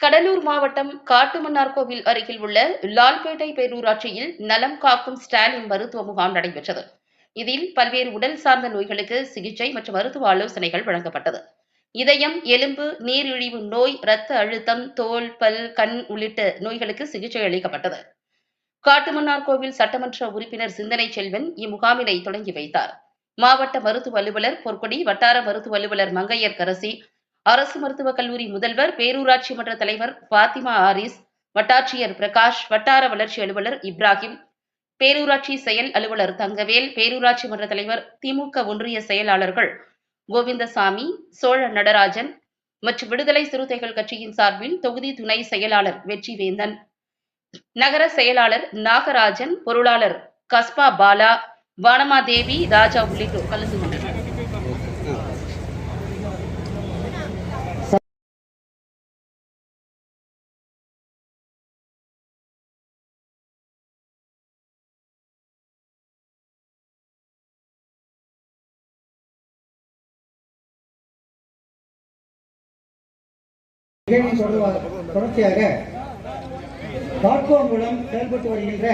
கடலூர் மாவட்டம் காட்டுமன்னார்கோவில் அருகில் உள்ள லால்பேட்டை பேரூராட்சியில் நலம் காக்கும் ஸ்டாலின் மருத்துவ முகாம் நடைபெற்றது. இதில் பல்வேறு உடல் சார்ந்த நோய்களுக்கு சிகிச்சை மற்றும் மருத்துவ ஆலோசனைகள் வழங்கப்பட்டது. இதயம் எலும்பு நீரிழிவு நோய் இரத்த அழுத்தம் தோல் பல் கண் உள்ளிட்ட நோய்களுக்கு சிகிச்சை அளிக்கப்பட்டது. காட்டுமன்னார்கோவில் சட்டமன்ற உறுப்பினர் சிந்தனை செல்வன் இம்முகாமினை தொடங்கி வைத்தார். மாவட்ட மருத்துவ அலுவலர் பொற்கொடி வட்டார மருத்துவ அலுவலர் மங்கையர் கரசி அரசு மருத்துவக் கல்லூரி முதல்வர் பேரூராட்சி மன்ற தலைவர் பாத்திமா ஆரிஸ் வட்டாட்சியர் பிரகாஷ் வட்டார வளர்ச்சி அலுவலர் இப்ராஹிம் பேரூராட்சி செயல் அலுவலர் தங்கவேல் பேரூராட்சி மன்ற தலைவர் திமுக ஒன்றிய செயலாளர்கள் கோவிந்தசாமி சோழ நடராஜன் மற்றும் விடுதலை சிறுத்தைகள் கட்சியின் சார்பில் தொகுதி துணை செயலாளர் வெற்றிவேந்தன் நகர செயலாளர் நாகராஜன் பொருளாளர் கஸ்பா பாலா வானமாதேவி ராஜா உள்ளிட்டோர் கலந்து கொண்டனர். நிகழ்வின் தொடர்ச்சியாக டாட்கோ மூலம் செயல்பட்டு வருகின்ற